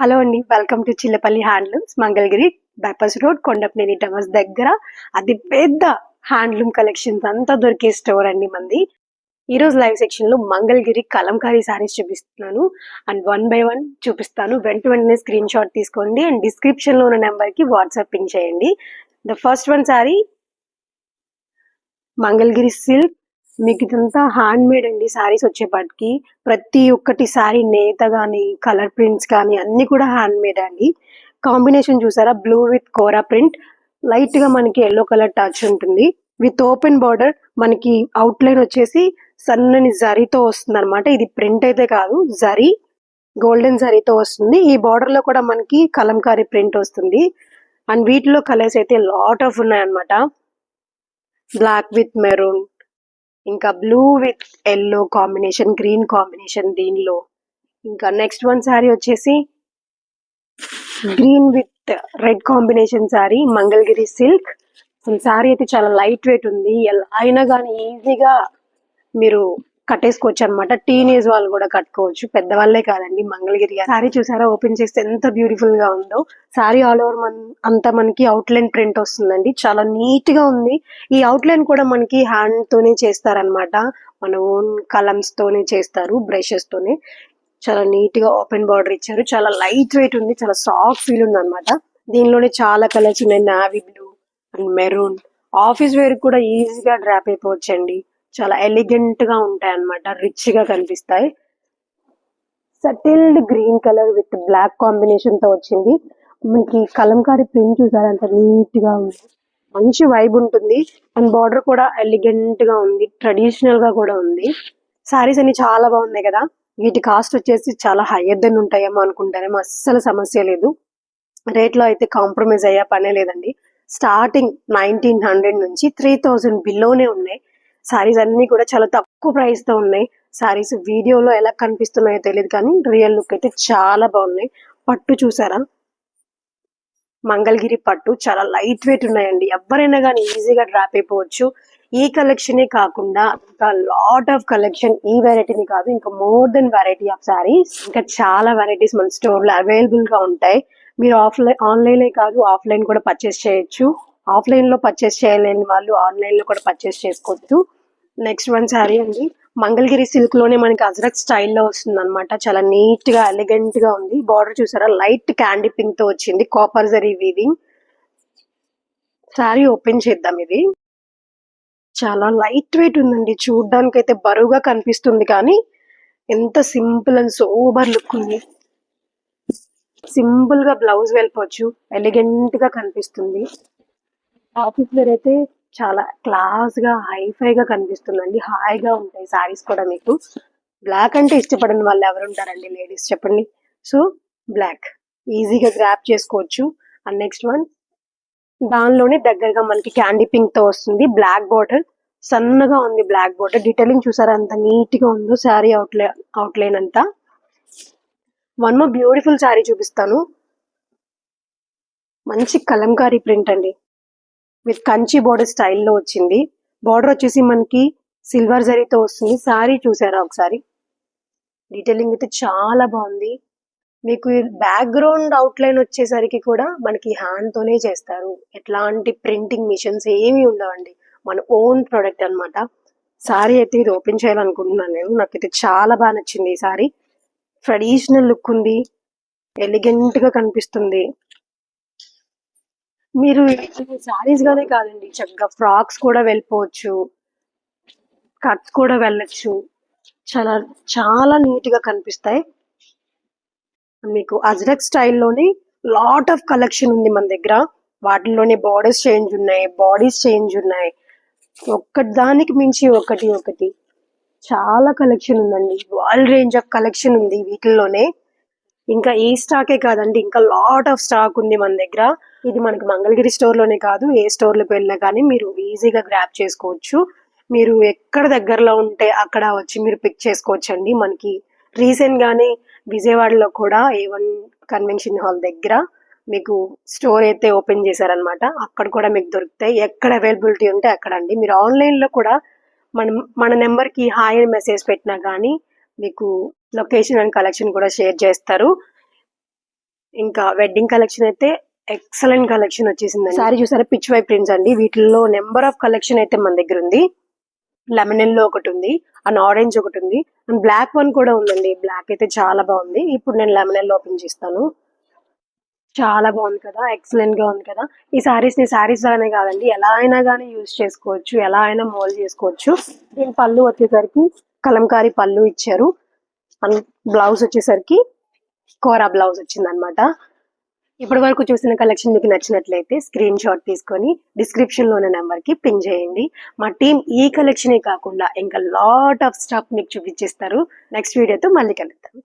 Hello అండి welcome to Chillapalli handlooms Mangalagiri bypass road Kondapaneni towers దగ్గర. అతి పెద్ద హ్యాండ్లూమ్ కలెక్షన్స్ అంతా దొరికే స్టోర్ అండి మంది. ఈరోజు లైవ్ సెక్షన్లో మంగళగిరి కలంకారీ శారీస్ చూపిస్తున్నాను. అండ్ వన్ బై వన్ చూపిస్తాను. వెంట వెంటనే స్క్రీన్ షాట్ తీసుకోండి. అండ్ డిస్క్రిప్షన్లో ఉన్న నెంబర్కి వాట్సాప్ పింగ్ చేయండి. The first one sari Mangalagiri silk మీకు ఇదంతా హ్యాండ్ మేడ్ అండి సారీస్ వచ్చేపాటికి. ప్రతి ఒక్కటి సారీ నేత కానీ కలర్ ప్రింట్స్ కానీ అన్ని కూడా హ్యాండ్ మేడ్ అండి. కాంబినేషన్ చూసారా? బ్లూ విత్ కోరా ప్రింట్ లైట్గా మనకి ఎల్లో కలర్ టచ్ ఉంటుంది. విత్ ఓపెన్ బార్డర్ మనకి అవుట్ లైన్ వచ్చేసి సన్నని జరీతో వస్తుంది అనమాట ఇది ప్రింట్ అయితే కాదు జరీ గోల్డెన్ జరీతో వస్తుంది. ఈ బార్డర్లో కూడా మనకి కలంకారీ ప్రింట్ వస్తుంది. అండ్ వీటిలో కలర్స్ అయితే లాట్ ఆఫ్ ఉన్నాయన్నమాట. బ్లాక్ విత్ మెరూన్ ఇంకా blue with yellow combination green combination దీనిలో. ఇంకా నెక్స్ట్ వన్ సారీ వచ్చేసి green with red combination sari Mangalagiri silk sari అయితే చాలా లైట్ వెయిట్ ఉంది. ఎలా అయినా కానీ ఈజీగా మీరు కట్టేసుకోవచ్చు అనమాట టీనేజ్ వాళ్ళు కూడా కట్టుకోవచ్చు. పెద్దవాళ్ళే కాదండి మంగళగిరి సారీ చూసారా? ఓపెన్ చేస్తే ఎంత బ్యూటిఫుల్గా ఉందో. సారీ ఆల్ ఓవర్ మన అంతా మనకి అవుట్ లైన్ ప్రింట్ వస్తుందండి. చాలా నీట్గా ఉంది. ఈ అవుట్ లైన్ కూడా మనకి హ్యాండ్ తోనే చేస్తారనమాట మన ఓన్ కలమ్స్ తోనే చేస్తారు బ్రషెస్ తోనే. చాలా నీట్గా ఓపెన్ బార్డర్ ఇచ్చారు. చాలా లైట్ వెయిట్ ఉంది. చాలా సాఫ్ట్ ఫీల్ ఉంది అనమాట దీనిలోనే చాలా కలర్స్ ఉన్నాయి. Navy blue and maroon office wear కూడా ఈజీగా డ్రాప్ అయిపోవచ్చండి. చాలా ఎలిగెంట్గా ఉంటాయి అన్నమాట రిచ్గా కనిపిస్తాయి. Subtle green colour with black కాంబినేషన్తో వచ్చింది. మనకి కలంకారీ ప్రింట్ చూసారా? అంత నీట్గా ఉంది. మంచి వైబ్ ఉంటుంది. అండ్ బార్డర్ కూడా ఎలిగెంట్గా ఉంది. ట్రెడిషనల్గా కూడా ఉంది. సారీస్ అన్ని చాలా బాగున్నాయి కదా. వీటి కాస్ట్ వచ్చేసి చాలా హై దెన్ ఉంటాయేమో అనుకుంటారేమో. అస్సలు సమస్య లేదు. రేట్లో అయితే కాంప్రమైజ్ అయ్యే పనే లేదండి. స్టార్టింగ్ నైన్టీన్ హండ్రెడ్ నుంచి త్రీ థౌజండ్ బిలోనే ఉన్నాయి. సారీస్ అన్ని కూడా చాలా తక్కువ ప్రైస్తో ఉన్నాయి. సారీస్ వీడియోలో ఎలా కనిపిస్తున్నాయో తెలియదు కానీ రియల్ లుక్ అయితే చాలా బాగున్నాయి. పట్టు చూసారా? మంగళగిరి పట్టు చాలా లైట్ వెయిట్ ఉన్నాయండి. ఎవరైనా కానీ ఈజీగా డ్రాప్ అయిపోవచ్చు. ఈ కలెక్షనే కాకుండా ఇంకా లాట్ ఆఫ్ కలెక్షన్ ఈ వెరైటీని కాదు ఇంకా more than variety of saris ఇంకా చాలా వెరైటీస్ మన స్టోర్లో అవైలబుల్గా ఉంటాయి. మీరు ఆఫ్లైన్ ఆన్లైన్ కాదు ఆఫ్లైన్ కూడా పర్చేస్ చేయొచ్చు. ఆఫ్లైన్లో పర్చేస్ చేయలేని వాళ్ళు ఆన్లైన్లో కూడా పర్చేస్ చేసుకోవచ్చు. నెక్స్ట్ వన్ సారీ అండి. మంగళగిరి సిల్క్లోనే మనకి అజరక్ స్టైల్లో వస్తుంది అనమాట చాలా నీట్గా ఎలిగెంట్గా ఉంది. బార్డర్ చూసారా? లైట్ క్యాండీ పింక్తో వచ్చింది. Copper zari weaving. Sari open చేద్దాం ఇది. చాలా లైట్ వెయిట్ ఉందండి. చూడ్డానికి అయితే బరువుగా కనిపిస్తుంది కానీ ఎంత సింపుల్ అండ్ సోబర్ లుక్ ఉంది. సింపుల్గా బ్లౌజ్ వెళ్ళిపోవచ్చు. ఎలిగెంట్గా కనిపిస్తుంది. ఆఫీస్ వేర్ అయితే చాలా క్లాస్గా హైఫై గా కనిపిస్తుందండి. హాయిగా ఉంటాయి సారీస్ కూడా మీకు. బ్లాక్ అంటే ఇష్టపడని వాళ్ళు ఎవరు ఉంటారండి లేడీస్ చెప్పండి. So black. ఈజీగా గ్రాప్ చేసుకోవచ్చు. అండ్ నెక్స్ట్ వన్ దానిలోనే దగ్గరగా మనకి క్యాండీ పింక్తో వస్తుంది. Black border. సన్నగా ఉంది బ్లాక్ బార్డర్. డీటెయిలింగ్ చూసారా? అంత నీట్గా ఉందో శారీ అవుట్లే అవుట్లైన్ అంతా. వన్ మోర్ బ్యూటిఫుల్ శారీ చూపిస్తాను. మంచి కలంకారీ ప్రింట్ అండి. విత్ కంచి బోర్డర్ స్టైల్లో వచ్చింది. బార్డర్ వచ్చేసి మనకి సిల్వర్ జరీతో వస్తుంది. సారీ చూసారా ఒకసారి? డీటెయిలింగ్ అయితే చాలా బాగుంది. మీకు బ్యాక్గ్రౌండ్ అవుట్లైన్ వచ్చేసరికి కూడా మనకి హ్యాండ్ తోనే చేస్తారు. ఎట్లాంటి ప్రింటింగ్ మిషన్స్ ఏమీ ఉండవండి. మన ఓన్ ప్రోడక్ట్ అన్నమాట. సారీ అయితే ఇది ఓపెన్ చేయాలనుకుంటున్నాను నేను. నాకైతే చాలా బాగా నచ్చింది ఈ సారీ ట్రెడిషనల్ లుక్ ఉంది. ఎలిగెంట్గా కనిపిస్తుంది. మీరు సారీస్ గానే కాదండి చక్కగా ఫ్రాక్స్ కూడా వెళ్ళిపోవచ్చు కట్స్ కూడా వెళ్ళచ్చు. చాలా చాలా నీట్గా కనిపిస్తాయి. మీకు అజ్రక్ స్టైల్లోనే లాట్ ఆఫ్ కలెక్షన్ ఉంది మన దగ్గర. వాటిలోనే బార్డర్స్ చేంజ్ ఉన్నాయి బాడీస్ చేంజ్ ఉన్నాయి. ఒక్కటి దానికి మించి ఒకటి ఒకటి. చాలా కలెక్షన్ ఉందండి. వాల్ రేంజ్ ఆఫ్ కలెక్షన్ ఉంది వీటిల్లోనే. ఇంకా ఈ స్టాకే కాదండి ఇంకా లాట్ ఆఫ్ స్టాక్ ఉంది మన దగ్గర. ఇది మనకి మంగళగిరి స్టోర్లోనే కాదు ఏ స్టోర్లోకి వెళ్ళినా కానీ మీరు ఈజీగా గ్రాప్ చేసుకోవచ్చు. మీరు ఎక్కడ దగ్గరలో ఉంటే అక్కడ వచ్చి మీరు పిక్ చేసుకోవచ్చు అండి మనకి రీసెంట్ గానే విజయవాడలో కూడా ఏ వన్ కన్వెన్షన్ హాల్ దగ్గర మీకు స్టోర్ అయితే ఓపెన్ చేశారనమాట అక్కడ కూడా మీకు దొరుకుతాయి. ఎక్కడ అవైలబిలిటీ ఉంటే అక్కడ అండి. మీరు ఆన్లైన్లో కూడా మనం మన నెంబర్కి హాయ్ అని మెసేజ్ పెట్టినా కానీ మీకు లొకేషన్ అండ్ కలెక్షన్ కూడా షేర్ చేస్తారు. ఇంకా వెడ్డింగ్ కలెక్షన్ అయితే ఎక్సలెంట్ కలెక్షన్ వచ్చేసింది సారీ చూసారా? పిచ్ వై ప్రింట్స్ అండి. వీటిల్లో నెంబర్ ఆఫ్ కలెక్షన్ అయితే మన దగ్గర ఉంది. లెమన్లో ఒకటి ఉంది. అండ్ ఆరెంజ్ ఒకటి ఉంది. అండ్ బ్లాక్ వన్ కూడా ఉందండి. బ్లాక్ అయితే చాలా బాగుంది. ఇప్పుడు నేను లెమనెల్లో ఓపెన్ చేస్తాను. చాలా బాగుంది కదా. ఎక్సలెంట్గా ఉంది కదా. ఈ సారీస్ని సారీస్ లానే కాదండి. ఎలా అయినా కానీ యూజ్ చేసుకోవచ్చు. ఎలా అయినా మోల్ చేసుకోవచ్చు. దీని పళ్ళు వచ్చేసరికి కలంకారీ పళ్ళు ఇచ్చారు. అండ్ బ్లౌజ్ వచ్చేసరికి కోరా బ్లౌజ్ వచ్చిందనమాట ఇప్పటి వరకు చూసిన కలెక్షన్ మీకు నచ్చినట్లయితే స్క్రీన్ షాట్ తీసుకొని డిస్క్రిప్షన్లో ఉన్న నెంబర్కి పిన్ చేయండి. మా టీం ఈ కలెక్షనే కాకుండా ఇంకా లాట్ ఆఫ్ స్టాక్ మీకు చూపించేస్తారు. నెక్స్ట్ వీడియోతో మళ్ళీ కలుద్దాం.